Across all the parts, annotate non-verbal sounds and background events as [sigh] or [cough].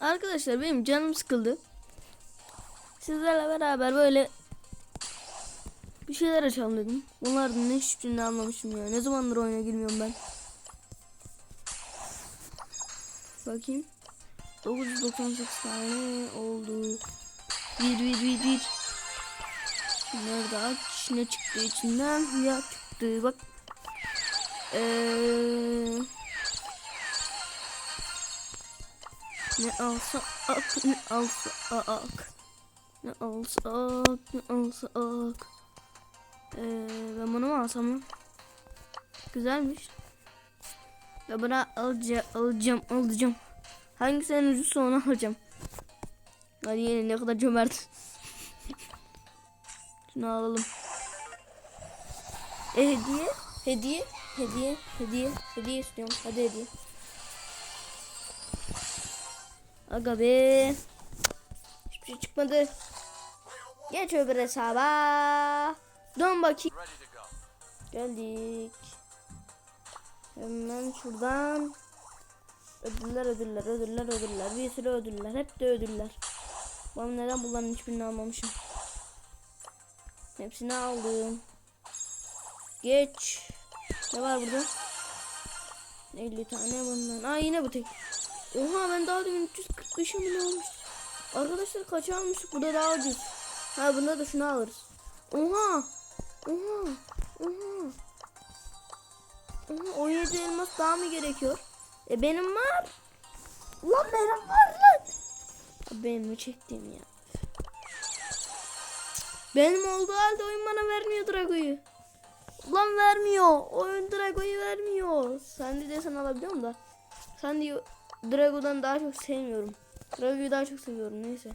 Arkadaşlar benim canım sıkıldı. Sizlerle beraber böyle bir şeyler açalım dedim. Bunlardan ne hiçbirini anlamışım ya. Ne zamandır oyuna girmiyorum ben. Bakayım. 998 tane oldu. Bir bir bir bir. Nerede aç? Ne çıktı içinden? Ya çıktı bak. Eee... Ne alsa ak, ne alsa ak. Ne alsa ak, ne alsa ak. Ee, ben bunu mu alsam lan? Güzelmiş. Ben bunu alacağım, alacağım, alacağım. Hangisinin ucuzsa onu alacağım. Hadi yine ne kadar cömert. [laughs] Şunu alalım. E hediye, hediye, hediye, hediye, hediye istiyorum. Hadi hediye. Aga be. Hiçbir şey çıkmadı. Geç öbür hesaba. Dön bakayım. Geldik. Hemen şuradan. Ödüller ödüller ödüller ödüller. Bir sürü ödüller. Hep de ödüller. Ben neden bunların hiçbirini almamışım. Hepsini aldım. Geç. Ne var burada? 50 tane bundan. Aa yine bu tek. Oha ben daha demin 345'e mi almış? Arkadaşlar kaç almıştık? Bu da daha ucuz. Ha bunda da şunu alırız. Oha. Oha. Oha. Oha 17 elmas daha mı gerekiyor? E benim var. Lan benim var lan. Benim mi çektiğim ya? Benim olduğu halde oyun bana vermiyor Drago'yu. Lan vermiyor. Oyun Drago'yu vermiyor. Sen de desen alabiliyorum da. Sen diyor Drago'dan daha çok sevmiyorum. Drago'yu daha çok seviyorum neyse.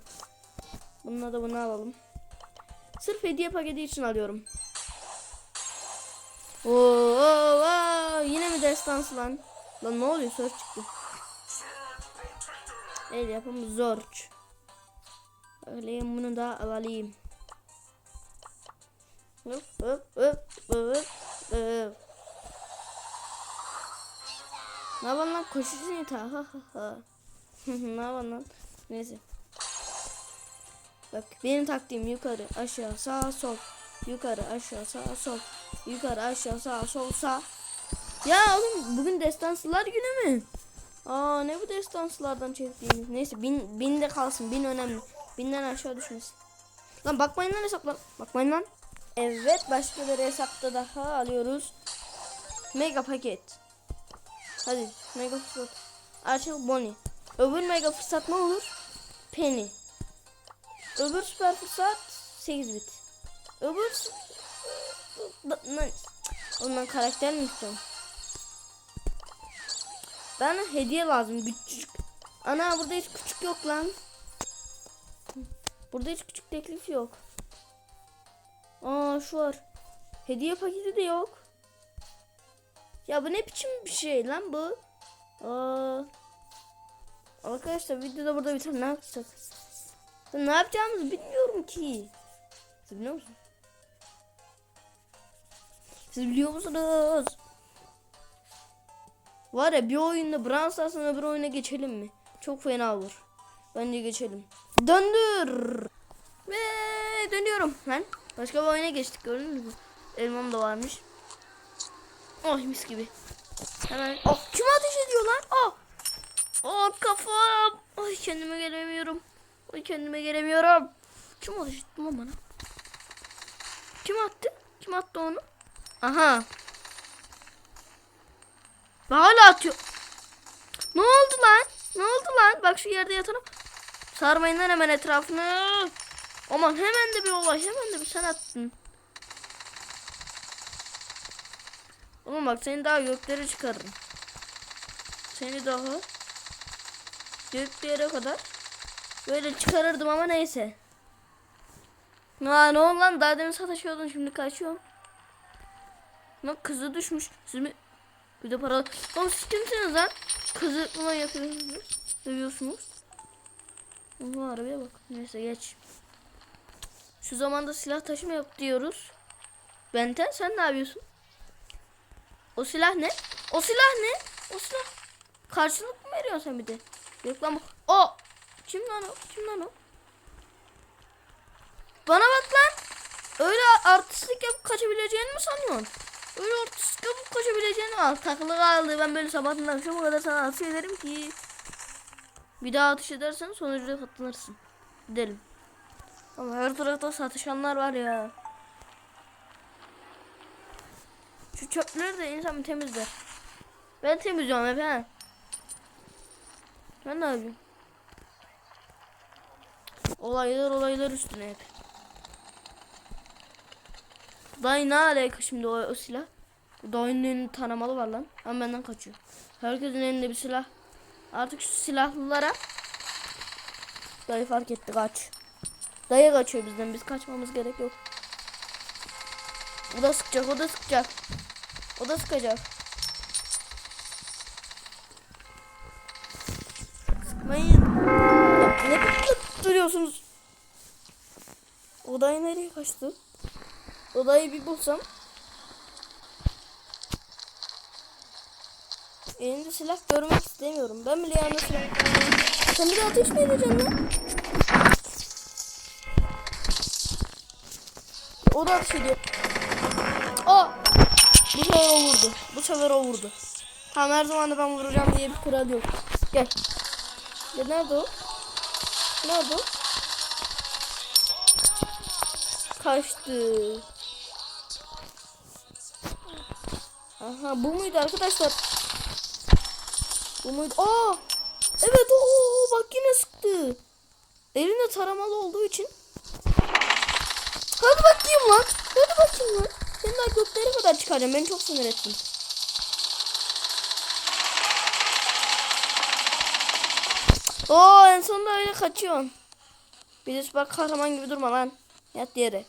Bununla da bunu alalım. Sırf hediye paketi için alıyorum. Oo, oo, yine mi destansı lan? Lan ne oluyor? Search çıktı. El yapımı zorç. Alayım bunu da alayım. Hop hop hop hop. Ne yapalım lan koşucu yatağı ha ha ha. [laughs] ne lan? Neyse. Bak benim taktiğim yukarı aşağı sağ sol. Yukarı aşağı sağ sol. Yukarı aşağı sağ sol sağ. Ya oğlum bugün destansılar günü mü? Aa ne bu destansılardan çektiğimiz. Neyse bin, bin de kalsın bin önemli. Binden aşağı düşmesin. Lan bakmayın lan hesaplar. Bakmayın lan. Evet başka bir hesapta daha alıyoruz. Mega paket. Hadi mega fırsat. Artık Bonnie. Öbür mega fırsat ne olur? Penny. Öbür süper fırsat 8 bit. Öbür Ondan karakter mi istiyorum? Bana hediye lazım küçük. Ana burada hiç küçük yok lan. Burada hiç küçük teklif yok. Aa şu var. Hediye paketi de yok. Ya bu ne biçim bir şey lan bu? Aa. Arkadaşlar videoda burada biter ne yapacağız? Ya Ne yapacağımızı bilmiyorum ki. Siz biliyor musunuz? Siz biliyor musunuz? Var ya bir oyunda Brawl Stars'ın öbür oyuna geçelim mi? Çok fena olur. Bence geçelim. Döndür. Ve dönüyorum lan. Başka bir oyuna geçtik gördünüz mü? Elmam da varmış. Oh mis gibi. Hemen. Oh kim ateş ediyor lan? Oh. Oh kafam. Ay kendime gelemiyorum. Ay kendime gelemiyorum. Kim ateş etti lan bana? Kim attı? Kim attı onu? Aha. Ve hala atıyor. Ne oldu lan? Ne oldu lan? Bak şu yerde yatalım. Sarmayın lan hemen etrafını. Aman hemen de bir olay. Hemen de bir sen attın. Oğlum bak seni daha göklere çıkarırım. Seni daha göklere kadar böyle çıkarırdım ama neyse. Aa ne oldu lan? Daha demin sataşıyordun şimdi kaçıyorum. Lan kızı düşmüş. Siz mi? Bir de para. Oğlum siz kimsiniz lan? Kızı falan yapıyorsunuz. Dövüyorsunuz. Bu arabaya bak. Neyse geç. Şu zamanda silah taşıma yap diyoruz. Benten sen ne yapıyorsun? O silah ne? O silah ne? O silah karşılık mı veriyorsun sen bir de? Yok lan bu. O Kim lan o? Kim lan o? Bana bak lan. Öyle artistlik yapıp kaçabileceğini mi sanıyorsun? Öyle artistlik yapıp kaçabileceğini al. Takılı kaldı. Ben böyle sabahtan akşama kadar sana atış ederim ki. Bir daha atış edersen sonucuya katlanırsın. Gidelim. Ama her tarafta satışanlar var ya. Şu çöpleri de insan temizler. Ben temizliyorum he. Ben ne yapayım? Olaylar olaylar üstüne hep. Dayı ne alaka şimdi o, o silah? Dayının elinde tanımalı var lan. Ama benden kaçıyor. Herkesin elinde bir silah. Artık şu silahlılara Dayı fark etti kaç. Dayı kaçıyor bizden. Biz kaçmamız gerek yok. O da sıkacak, o da sıkacak. O da sıkacak. Sıkmayın. Ne bekletip duruyorsunuz? O dayı nereye kaçtı? O dayı bir bulsam. Elinde silah görmek istemiyorum. Ben bile yanında silah Sen bir de ateş mi edeceksin lan? O da ateş ediyor. Aa! Bu sefer o vurdu. Bu sefer o vurdu. Tamam her zaman da ben vuracağım diye bir kural yok. Gel. Ya nerede o? Nerede o? Kaçtı. Aha bu muydu arkadaşlar? Bu muydu? Aa! Evet o, bak yine sıktı. Elinde taramalı olduğu için. Hadi bakayım lan. Hadi bakayım lan. Daha göklere kadar çıkaracağım. Beni çok sinir ettin. Oo en sonunda öyle kaçıyorsun. Bir de süper kahraman gibi durma lan. Yat yere.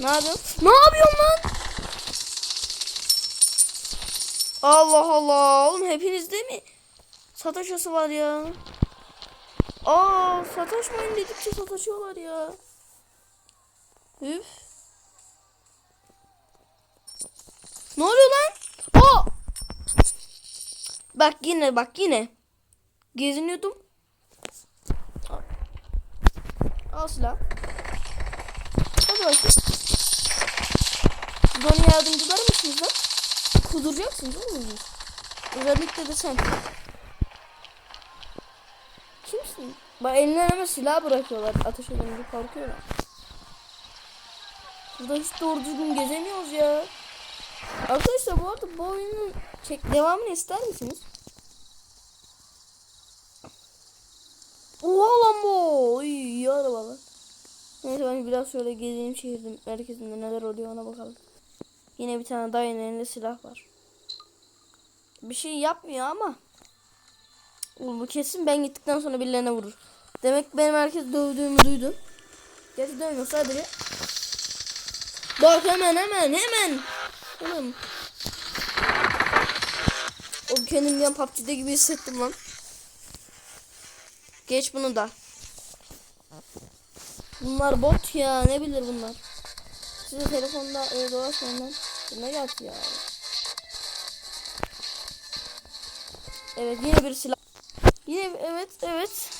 Ne yapıyorsun? Ne yapıyorsun lan? Allah Allah. Oğlum hepinizde mi? Sataşası var ya. Aa sataşmayın dedikçe sataşıyorlar ya. Üf. Ne oluyor lan? Aa! Bak yine bak yine. Geziniyordum. Al, silah. Hadi bakayım. Bana yardımcılar mısınız lan? Kuduracaksınız oğlum. Özellikle de sen. Kimsin? Bak hemen silah bırakıyorlar. Ateş edince korkuyorlar. Burada hiç doğru düzgün gezemiyoruz ya. Arkadaşlar bu arada bu oyunun çek devamını ister misiniz? Oha lan bu. Oy, iyi arabalar. Neyse ben biraz şöyle gezeyim şehirde merkezinde neler oluyor ona bakalım. Yine bir tane dayının elinde silah var. Bir şey yapmıyor ama. Oğlum bu kesin ben gittikten sonra birilerine vurur. Demek benim herkes dövdüğümü duydu. Gerçi dövmüyor sadece. Bak hemen hemen hemen. Oğlum. O kendimi yan PUBG'de gibi hissettim lan. Geç bunu da. Bunlar bot ya ne bilir bunlar. Size telefonda öyle dolaşmayın lan. Ne yaptı ya? Evet yine bir silah. Yine evet evet.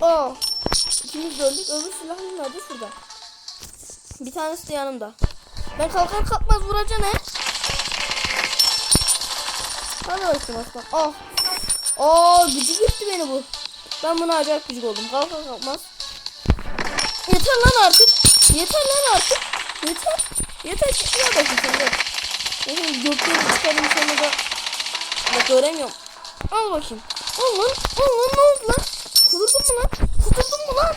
Aa. İkimiz de öldük. Öbür silahım nerede? Şurada. Bir tanesi de yanımda. Ben kalkar kalkmaz vuracağım he. Hadi bakayım aslan. Ah. Aa gücü gitti beni bu. Ben buna acayip gıcık oldum. Kalkar kalkmaz. Yeter lan artık. Yeter lan artık. Yeter. Yeter şuna bakın de. Neyse gökleri çıkarayım sonra da. Bak göremiyorum. Al bakayım. Al lan. Al lan ne oldu lan? Kudurdun mu lan? Kudurdun mu lan?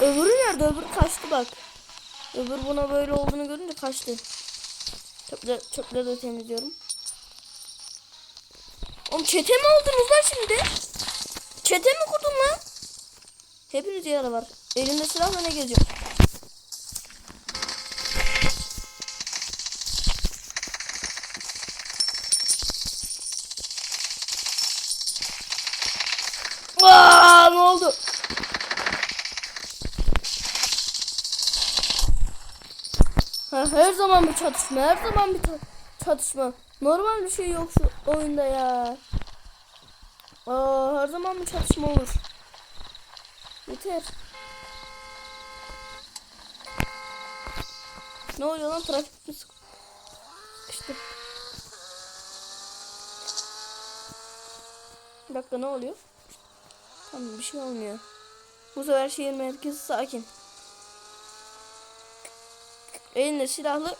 Öbürü nerede? Öbürü kaçtı bak. Öbür buna böyle olduğunu görünce kaçtı. Çöpleri, çöpleri de temizliyorum. Oğlum çete mi oldunuz lan şimdi? Çete mi kurdun lan? Hepiniz yara var. Elimde silahla ne geziyor? Aa, ne oldu? Her zaman bir çatışma, her zaman bir çatışma. Normal bir şey yok şu oyunda ya. Aa, her zaman mı çatışma olur? Yeter. Ne oluyor lan trafik mi sık- sıkıştı? Bir dakika ne oluyor? Tamam bir şey olmuyor. Bu sefer şehir merkezi sakin. Elinde silahlı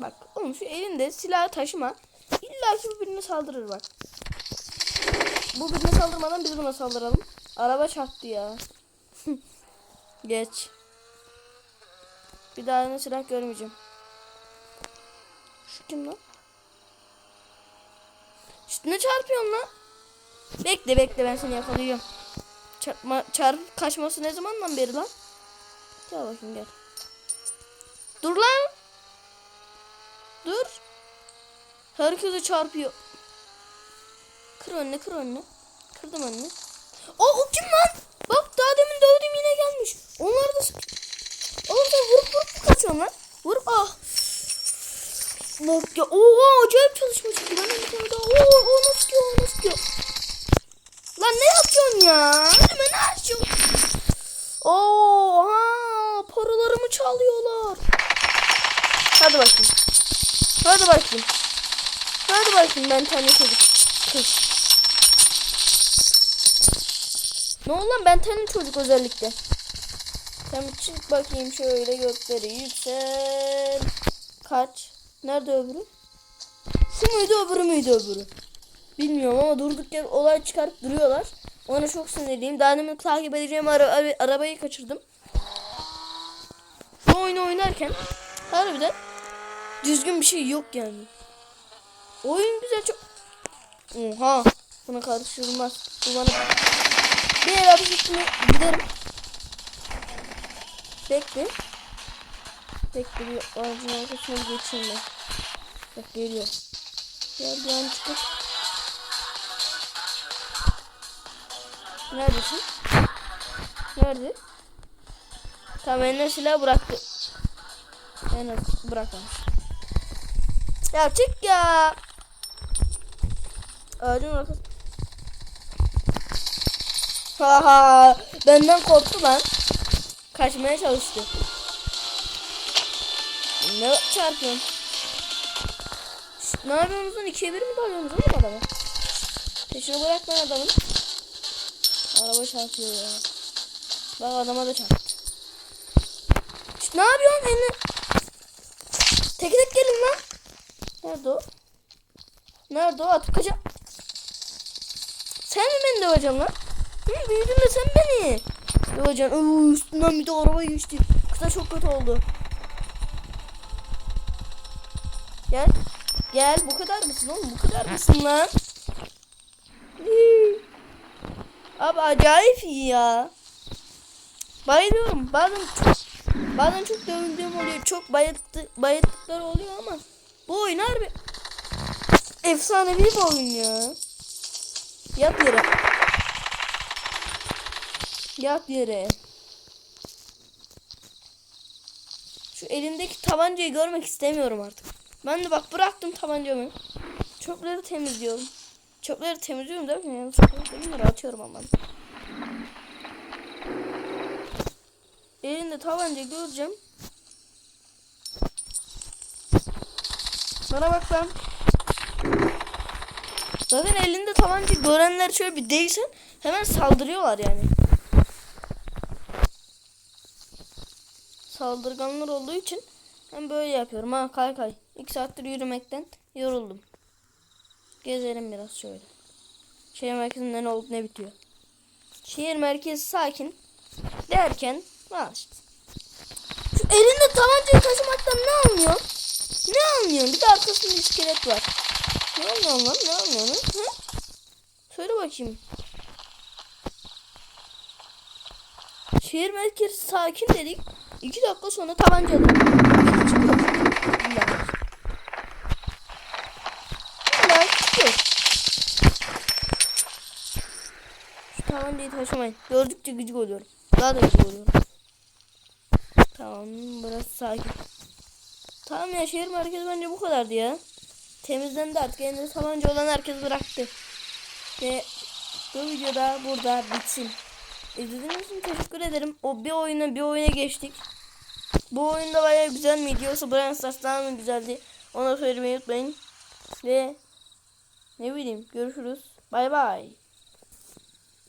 Bak oğlum şu elinde silah taşıma. İlla ki bu birine saldırır bak. Bu birine saldırmadan biz buna saldıralım. Araba çarptı ya. [laughs] Geç. Bir daha ne silah görmeyeceğim. Şu kim lan? İşte ne çarpıyorsun lan? Bekle bekle ben seni yakalıyorum. Çarpma, çarp kaçması ne zamandan beri lan? Gel bakayım gel. Dur lan. Dur. Herkese çarpıyor. Kır önüne kır önüne. Kırdım önüne. O, o kim lan? Bak daha demin dövdüğüm yine gelmiş. Onlar da... Oğlum sen vurup vurup mu kaçıyorsun lan? Vurup ah. Bak ya. Oo acayip çalışma çıktı. Ben bir tane daha. Oo o nasıl ki o nasıl ki? Lan ne yapıyorsun ya? Önüme ne açıyorsun? Oo ha paralarımı çalıyorlar. Hadi bakayım. Hadi bakayım. Hadi bakayım ben tane çocuk. Kız. Ne oldu lan ben tane çocuk özellikle. Bir çık bakayım şöyle gökleri yüksel. Kaç. Nerede öbürü? Şu muydu öbürü müydü öbürü? Bilmiyorum ama durduk yere olay çıkarıp duruyorlar. Ona çok sinirliyim. Daha demin takip edeceğim ara- ara- arabayı kaçırdım. Bu oyunu oynarken harbiden düzgün bir şey yok yani. Oyun güzel çok... Oha. Buna karışılmaz. Bana... Bir el üstüne giderim. Bekle. Bekle bir ağacın arkasına geçeyim ben. Bak geliyor. Gel bir an çıkıp. Neredesin? Nerede? Tamam eline silah bıraktı. En az bırakmamış. Ya çık ya. Ağacın arkası. Haha benden korktu lan. Kaçmaya çalıştı. Ne çarpıyorsun? Ne yapıyorsunuz lan? İkiye bir mi dalıyorsunuz oğlum adamı? Peşini bırak lan adamın. Araba çarpıyor ya. Bak adama da çarptı. Şşt, ne yapıyorsun? Eline... Tek tek gelin lan. Nerede o? Nerede o? Atıp kaça... Sen mi beni döveceksin lan? Hı, büyüdün de sen beni. Döveceksin. Oo, üstünden bir de araba geçti. Kısa çok kötü oldu. Gel. Gel. Bu kadar mısın oğlum? Bu kadar mısın lan? Abi acayip iyi ya. Bayılıyorum. Bazen çok, bazen çok dövüldüğüm oluyor. Çok bayılttı, bayılttıkları oluyor ama bu oyun harbi efsanevi bir oyun ya. Yat yere. Yat yere. Şu elimdeki tabancayı görmek istemiyorum artık. Ben de bak bıraktım tabancamı. Çöpleri temizliyorum. Çöpleri temizliyorum yani çöpleri bunları atıyorum ama. Elinde tabanca göreceğim. Bana bak lan. Zaten elinde tabanca görenler şöyle bir değilsen hemen saldırıyorlar yani. Saldırganlar olduğu için ben böyle yapıyorum. Ha kay kay. İki saattir yürümekten yoruldum. Gezelim biraz şöyle. Şehir merkezinde ne olup ne bitiyor. Şehir merkezi sakin derken al işte. Şu elinde tabancayı taşımaktan ne anlıyor? Ne anlıyorsun? Bir de arkasında iskelet var. Ne anlıyorsun lan? Ne anlıyorsun? Hı? Söyle bakayım. Şehir merkezi sakin dedik. İki dakika sonra tabancalı. Biri çıkıyor. Tabancayı taşımayın. Gördükçe gıcık oluyorum. Daha da gıcık oluyorum. Tamam burası sakin. Tamam ya şehir merkezi bence bu kadardı ya. Temizlendi artık. Elinde tabanca olan herkes bıraktı. Ve bu videoda burada bitsin. İzlediğiniz için teşekkür ederim. O bir oyuna bir oyuna geçtik. Bu oyunda bayağı güzel miydi yoksa Brawl Stars daha mı güzeldi? Onu söylemeyi unutmayın. Ve ne bileyim görüşürüz. Bay bay.